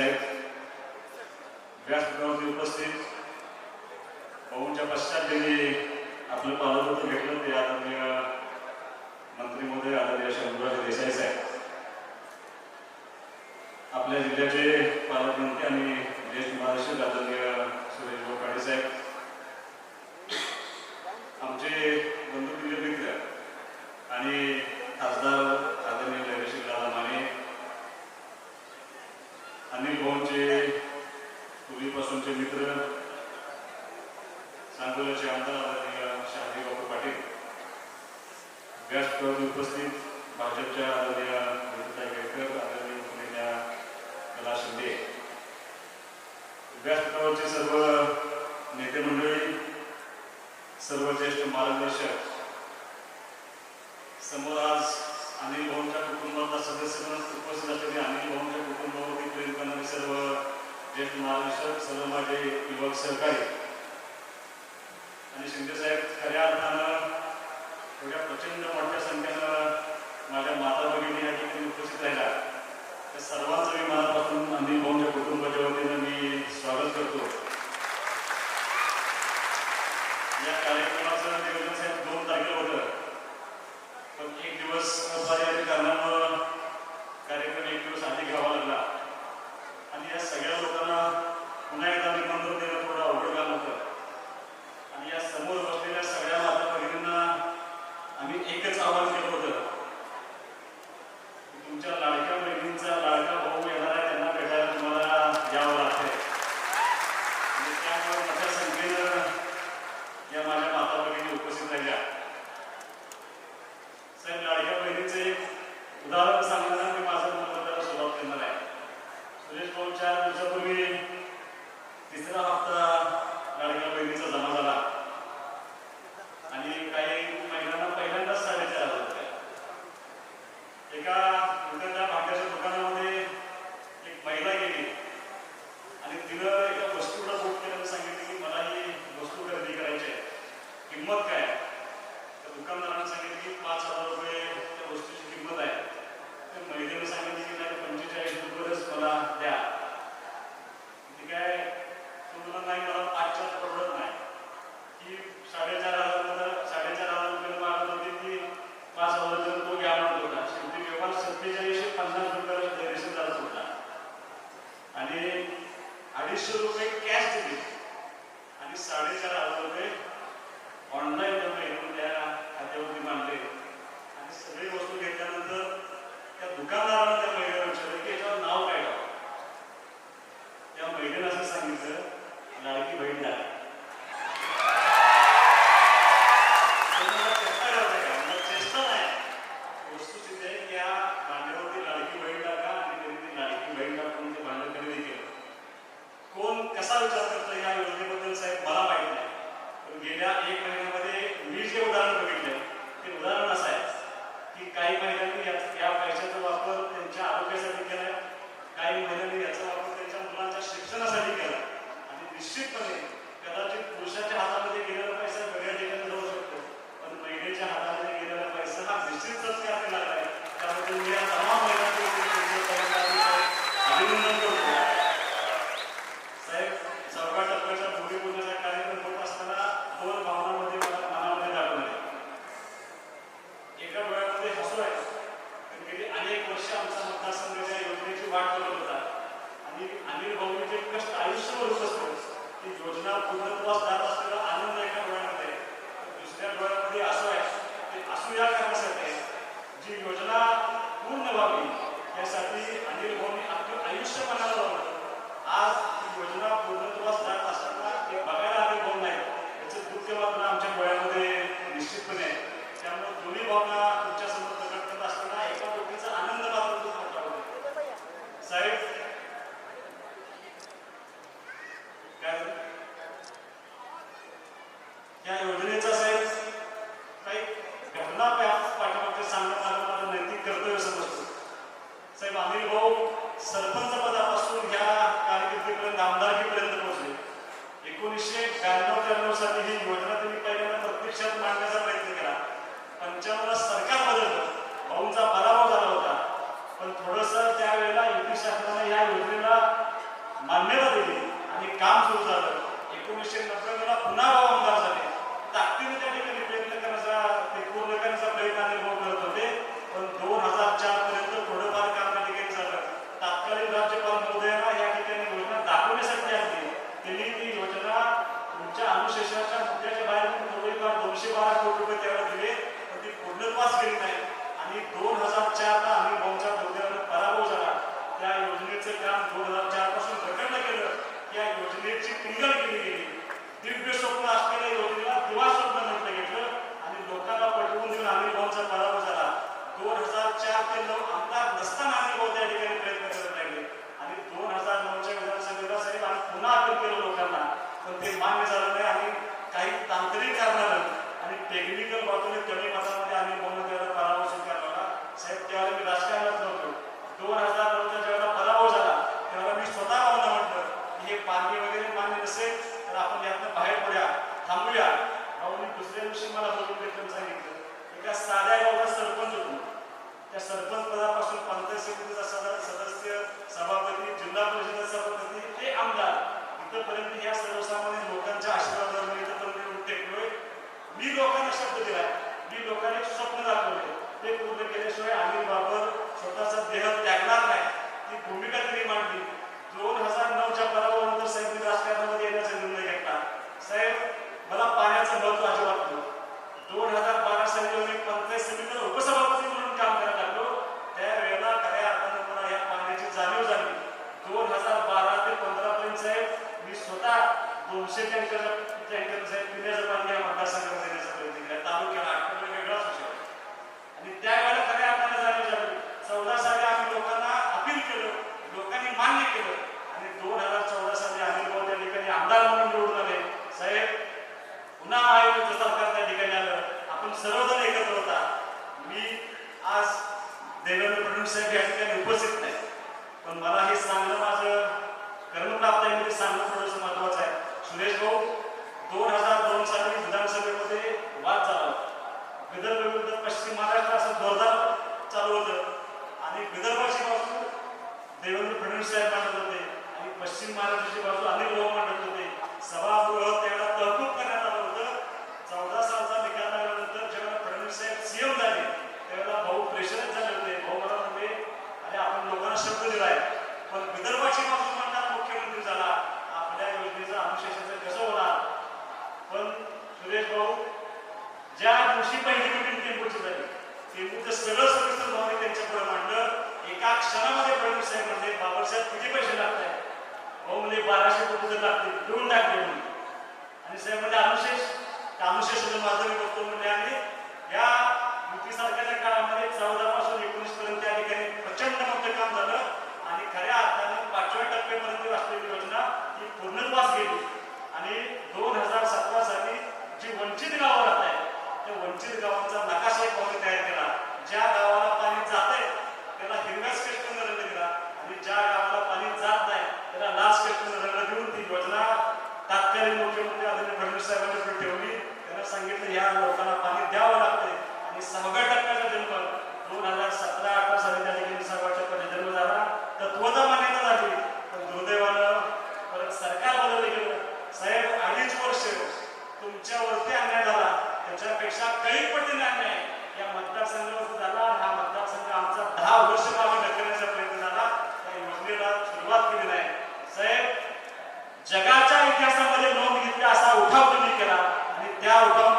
साहेब व्यासपीठावरती उपस्थित. पाहूनच्या पश्चात त्यांनी आपलं पालवृत्ती घेतलं ते आदरणीय मंत्रीमध्ये आदरणीय शंभूराज देसाई साहेब. आपल्या जिल्ह्याचे पालकमंत्री आणि ज्येष्ठ महाराष्ट्र आदरणीय सुरेश भाऊ साहेब. मित्र सांगोल्याचे आमदार आदरणीय शहाजी पाटील व्यासपीठावर उपस्थित भाजपच्या आदरणीय नितीनताई केळकर आदरणीय मुख्यमंत्र्या कला शिंदे व्यासपीठावरचे सर्व नेते मंडळी सर्व ज्येष्ठ मार्गदर्शक समोर आज अनिल भाऊंच्या कुटुंबातला सदस्य म्हणून उपस्थित असलेले अनिल भाऊंच्या कुटुंबावरती प्रेम करणारे सर्व ज्येष्ठ महाराष्ट्र सर्व माझे युवक सहकारी. आणि शिंदेसाहेब खऱ्या अर्थानं एवढ्या प्रचंड मोठ्या संख्येनं माझ्या माता भगिनी या ठिकाणी उपस्थित राहिला. काम दोन हजार चारपासून प्रकरण केलं. या योजनेची पुनगल केली गेली. दिव्य स्वप्न असलेल्या योजनेला दिवा स्वप्न म्हटलं गेलं आणि लोकांना पटवून देऊन आम्ही भाऊचा पराभव झाला. दोन हजार चार ते नऊ आमदार नसताना आम्ही भाऊ त्या ठिकाणी प्रयत्न करत राहिले. आणि दोन हजार नऊच्या विधानसभेला साहेब आम्ही पुन्हा अपील केलं लोकांना. पण ते मान्य झालं दिवशी मला बोलून घेतलं सांगितलं. एका साध्या गावचा सरपंच होतो. त्या सरपंच second करून टाकले आणि साहेब म्हणजे अनुशेष अनुशेष म्हणून माझं मी बघतो म्हणजे आम्ही या युपी सरकारच्या काळामध्ये चौदा पासून एकोणीस पर्यंत या ठिकाणी प्रचंड मोठं काम झालं. आणि खऱ्या अर्थानं पाचव्या टप्प्यापर्यंत वास्तविक योजना ही पूर्णत्वास गेली. आणि दोन हजार सतरा साली जी वंचित गावं राहत आहे त्या वंचित गावांचा नकाशा एक पावले तयार केला. ज्या गावाला पाणी जात आहे त्याला हिरव्या कष्ट दिला. आणि ज्या गावाला पाणी जात नाही त्याला लाच कष्ट मुख्यमंत्री आदरणीय फडणवीस साहेबांनी ठेवली. त्यांना सांगितलं या लोकांना पाणी द्यावं लागते आणि सहाव्या टप्प्याचा जन्म. दोन हजार सतरा अठरा साली त्या ठिकाणी सहाव्या टप्प्याचा जन्म झाला. तत्वता मान्यता झाली. पण दुर्दैवानं परत सरकार बदललं गेलं. साहेब अडीच वर्ष तुमच्यावरती अन्याय झाला. त्याच्यापेक्षा काही पटीने अन्याय. या मतदारसंघावरती झाला. हा मतदारसंघ आमचा दहा वर्ष मागे ढकलण्याचा प्रयत्न झाला. त्या योजनेला सुरुवात केली नाही. साहेब जगाच्या इतिहासामध्ये नोंद Tchau, tchau.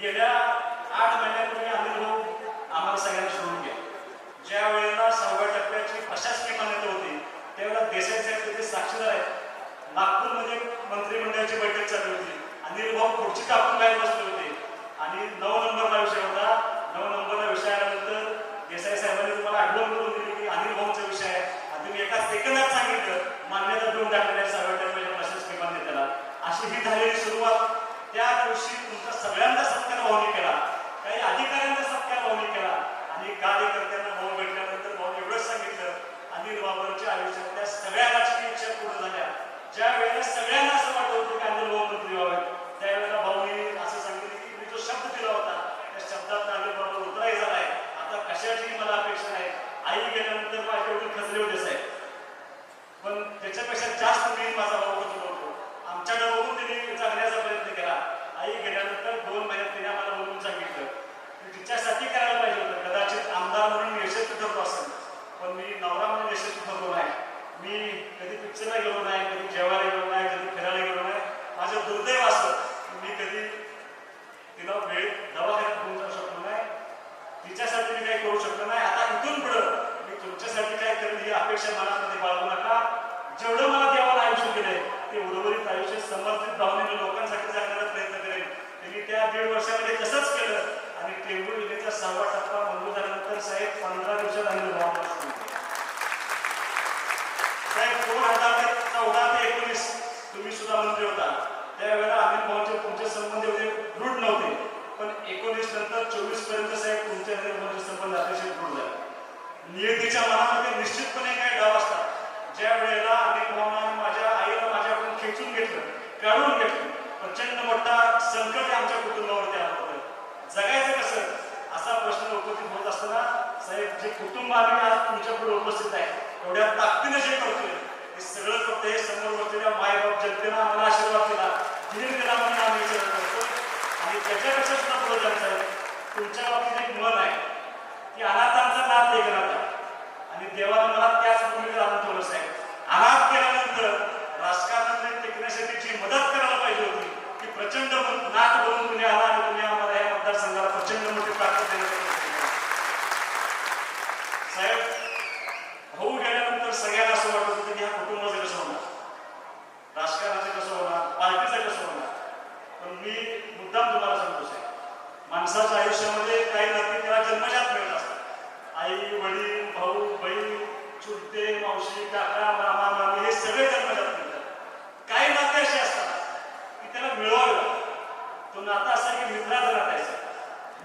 गेल्या आठ महिन्यापूर्वी आम्ही लोक आम्हाला सगळ्यांना सोडून घ्या ज्या वेळेला सहाव्या टप्प्याची प्रशासकीय मान्यता होती त्यावेळेला देसाई साहेब तिथे साक्षीदार आहेत. नागपूरमध्ये मंत्रिमंडळाची बैठक चालू होती आणि भाऊ पुढची कापून काय बसले होते. आणि नऊ नंबरला विषय होता. नऊ नंबरला विषय आल्यानंतर देसाई साहेबांनी तुम्हाला आठवण करून दिली की अनिल भाऊचा विषय आहे. आणि तुम्ही एका सेकंदात सांगितलं मान्यता देऊन टाकलेल्या सहाव्या टप्प्याच्या प्रशासकीय मान्यतेला. अशी ही झालेली सुरुवात. त्या दिवशी तुमच्या सगळ्यांना ಜಿಲ್ಲೆಗಳ ನಾಯಕರು ಜವಾಹರ್ चोवीसपर्यंत साहेब तुमच्याकडे उपस्थित अतिशय पूर्ण झाले नियतीच्या मनामध्ये निश्चितपणे काही डाव असतात. ज्या वेळेला अनेक भावना माझ्या आईला माझ्याकडून खेचून घेतलं काढून घेतलं प्रचंड मोठा संकट आमच्या कुटुंबावरती आला होता. जगायचं कसं? असा प्रश्न उपस्थित होत असताना साहेब जे कुटुंब आम्ही आज तुमच्यापुढे उपस्थित आहे एवढ्या ताकदीने जे करतोय हे सगळं फक्त हे समोर बसलेल्या मायबाप जनतेनं आम्हाला आशीर्वाद दिला दिलेला म्हणून आम्ही विचार करतो आणि त्याच्यापेक्षा सुद्धा पुढे जाणार तुमच्या बाबतीत एक मन आहे. की अनाथांचा नाथ लेखनाचा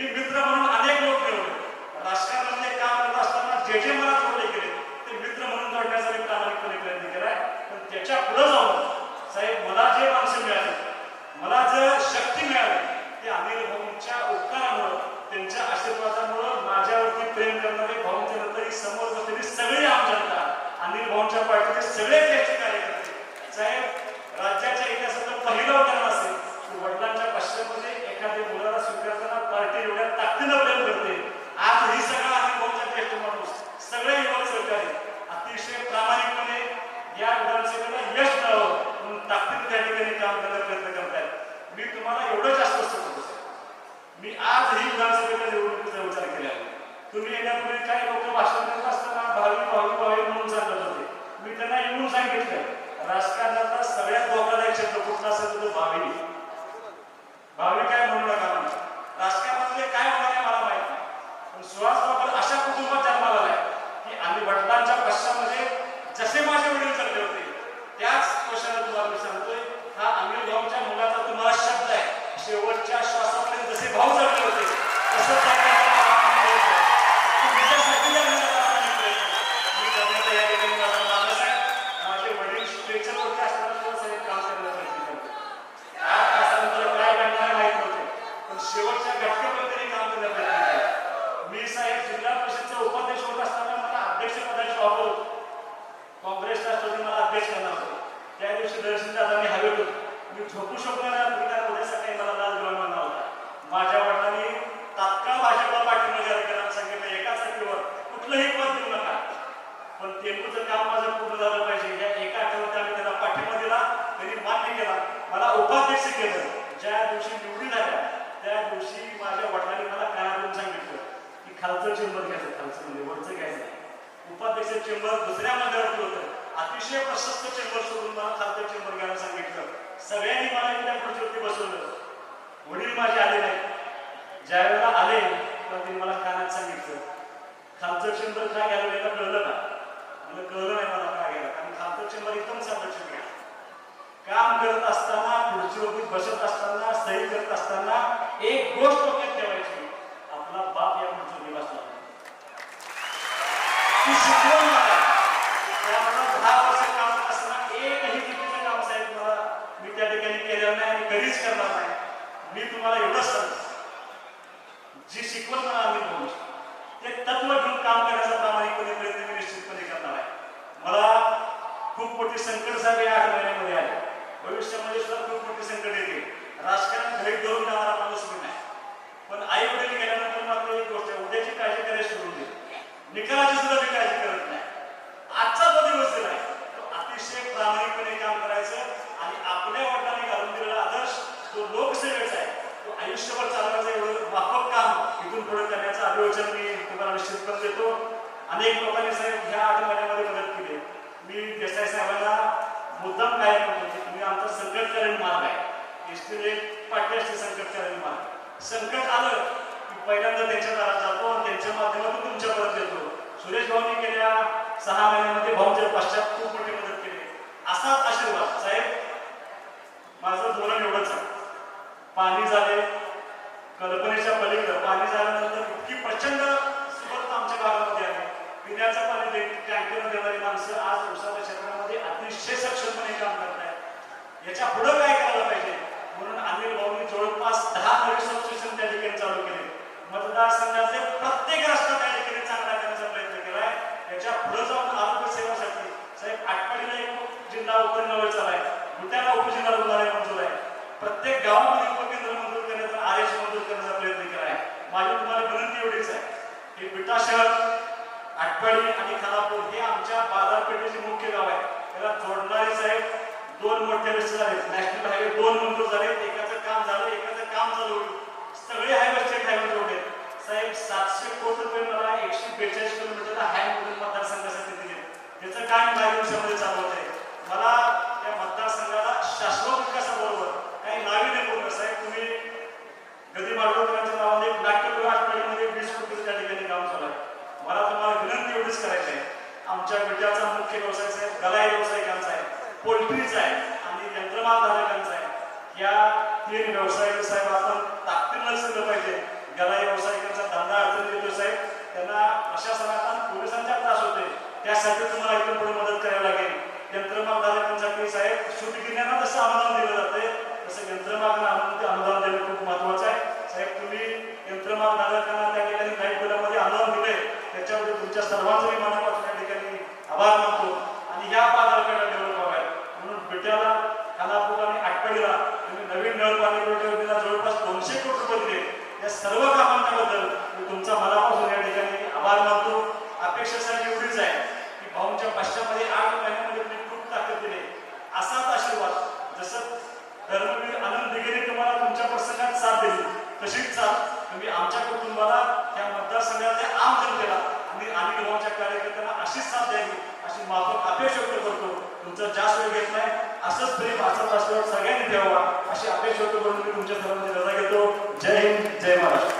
मी मित्र म्हणून अनेक लोक मिळवले राजकारणातले काम करत असताना जे जे मला जोडले गेले ते मित्र म्हणून जोडण्याचा मी प्रामाणिकपणे प्रयत्न केलाय. पण त्याच्या पुढे जाऊन साहेब मला जे माणसं मिळाले मला जर शक्ती मिळाली ते आमिर भाऊंच्या उपकारामुळं त्यांच्या आशीर्वादामुळं माझ्यावरती प्रेम करणारे भाऊंच्या नंतर समोर बसलेली सगळी आम जनता अनिल भाऊंच्या पार्टीचे सगळे ज्येष्ठ कार्यकर्ते. साहेब राज्याच्या इतिहासातलं पहिलं रक्तदान करते पण काम माझं पूर्ण झालं पाहिजे. या एका आठवड्यात आम्ही त्याला पाठिंबा दिला त्यांनी मान्य केला. मला उपाध्यक्ष केलं. ज्या दिवशी निवडी झाल्या त्या दिवशी माझ्या वडिलांनी मला कानातून सांगितलं की खालचं चेंबर घ्यायचं. खालचं म्हणजे वरचं घ्यायचं नाही. उपाध्यक्ष चेंबर दुसऱ्या मजल्यावरती होतं अतिशय प्रशस्त चेंबर सोडून मला खालचं चेंबर घ्यायला सांगितलं. सगळ्यांनी मला एकदा खुर्चीवरती बसवलं. वडील माझे आले नाही. ज्या वेळेला आले तेव्हा त्यांनी मला कानात सांगितलं. खालचं चेंबर काय घ्यायला कळलं का? मला कळलं नाही मला काय घ्यायला कारण खालचं चेंबर एकदम साधं चेंबर काम करत असताना खुर्चीवरती बसत असताना सही करत असताना एक गोष्ट डोक्यात ठेवायची. आपला बाप या खुर्चीवरती बसला. ती शिकवण मला. त्यामुळे दहा वर्ष काम करत असताना एकही चुकीचं काम साहेब मला मी त्या ठिकाणी केलेलं नाही आणि कधीच करणार नाही. मी तुम्हाला एवढंच सांगतो. जी शिकवण मला आम्ही ते तत्व घेऊन काम करणार प्रामाणिकपणे प्रयत्न मी निश्चितपणे करणार आहे मला खूप मोठी संकट साहेब या आठ महिन्यामध्ये आले. भविष्यामध्ये सुद्धा खूप मोठे संकट येते राजकारण घरी धरून जाणारा माणूस मी नाही पण आई वडील गेल्यानंतर मात्र एक गोष्ट आहे उद्याची काळजी करायला सुरू दे निकालाची सुद्धा मी काळजी करत नाही. आजचा तो दिवस दिला तो अतिशय प्रामाणिकपणे काम करायचं आणि आपल्या वडिलांनी घालून दिलेला आदर्श तो लोकसेवेचा आहे तो आयुष्यभर चालवायचा एवढं माफक काम इथून पुढे करण्याचं अभिवचन मी तुम्हाला निश्चितपणे देतो. अनेक लोकांना साहेब ह्या आठ महिन्यामध्ये मदत केली मी देसाई साहेबांना मुद्दाम काय म्हणतो की तुम्ही आमचा संकटकालीन मार्ग तिथे एसटीने पाठ्याचे संकटकालीन निर्माण संकट आलं की पहिल्यांदा त्यांच्या दारात जातो आणि त्यांच्या माध्यमातून तुमच्यापर्यंत येतो. सुरेश भाऊनी गेल्या सहा महिन्यामध्ये भाऊच्या पश्चात खूप मोठी मदत केली. असाच आशीर्वाद. साहेब माझं धोरण एवढंच आहे. पाणी झाले कल्पनेच्या पलीकडं पाणी झाल्यानंतर इतकी प्रचंड सुबत्ता आमच्या भागामध्ये आहे. पिण्याचं पाणी दे टँकर देणारी माणसं आज उसाच्या क्षेत्रामध्ये अतिशय सक्षमपणे काम करत आहेत याच्या पुढं काय करायला पाहिजे? म्हणून अनिल भाऊंनी जवळपास दहा नवीन सबस्टेशन त्या ठिकाणी चालू केले. मतदारसंघाचे प्रत्येक रस्ता त्या ठिकाणी चांगला करण्याचा प्रयत्न केलाय. याच्यापुढे जाऊन आरोग्य सेवासाठी साहेब आटपाडीला एक जिल्हा उपकेंद्र चालाय. आहे बुट्याला उपजिल्हा रुग्णालय मंजूर आहे. प्रत्येक गावामध्ये उपकेंद्र मंजूर करण्याचा आर मंजूर करण्याचा प्रयत्न केला आहे माझी तुम्हाला विनंती एवढीच आहे की बिटा शहर आटपाडी आणि खानापूर हे आमच्या बाजारपेठेचे मुख्य गाव आहे त्याला जोडणारे साहेब दोन मोठे रस्ते झाले. नॅशनल हायवे दोन मंजूर झाले. एकाचं काम झालं एकाचं काम चालू होईल सगळे हायवे स्टेट हायवे जोडले साहेब सातशे कोटी रुपये मला एकशे बेचाळीस किलोमीटरला हायमधून मतदारसंघासाठी दिले. त्याचं काम काही दिवसामध्ये चालू होत आहे? मला त्या मतदारसंघाला शाश्वत विकासाबरोबर काही नाविन्य पूर्ण साहेब तुम्ही गदी माडवकरांच्या नावाने एक नाट्यगृह आठवड्यामध्ये वीस कोटीचं त्या ठिकाणी काम चालू आहे. मला तुम्हाला विनंती एवढीच करायची आहे. आमच्या विद्याचा मुख्य व्यवसाय साहेब गलाई व्यवसाय पोल्ट्रीचा आहे आणि यंत्रमागधारकांचा आहे. या तीन व्यवसाय साहेब आपण ताकदीनं लक्ष दिलं पाहिजे. गलाई व्यावसायिकांचा धंदा अडचण येतो साहेब त्यांना अशा आणि पोलिसांचा त्रास होते त्यासाठी तुम्हाला इथून पुढे मदत करावी लागेल. यंत्रमागधारकांसाठी साहेब सुटगिऱ्यांना जसं अनुदान दिलं जाते तसं यंत्रमाग अनुदान देणं खूप महत्वाचं आहे. साहेब तुम्ही यंत्रमागधारकांना त्या ठिकाणी काही बिलामध्ये अनुदान दिले त्याच्यामध्ये तुमच्या सर्वांचं मनापासून त्या ठिकाणी आभार मानतो आणि या बाजारपेठा डेव्हलप व्हाव्यात खानापूर आणि आटपाडीला तुम्ही नवीन नळ पाणी पुरवठा योजनेला जवळपास दोनशे कोटी रुपये दिले. या सर्व कामांच्याबद्दल मी तुमचा मनापासून या ठिकाणी आभार मानतो. अपेक्षा सर एवढीच आहे की भाऊंच्या पश्चामध्ये आठ महिन्यामध्ये तुम्ही खूप ताकद दिले. असाच आशीर्वाद जसं धर्मवीर आनंद दिगेने तुम्हाला तुमच्या प्रसंगात साथ दिली तशीच साथ तुम्ही आमच्या कुटुंबाला या मतदारसंघातल्या आम जनतेला आणि आम्ही गावाच्या कार्यकर्त्यांना अशीच साथ द्यावी अशी माफक अपेक्षा व्यक्त करतो. तुमचा जास्त वेळ घेत नाही. असंच प्रेम असंच आशीर्वाद सगळ्यांनी द्यावा अशी अपेक्षा होतो म्हणून मी तुमच्या सर्वांची रजा घेतो. जय हिंद जय महाराष्ट्र.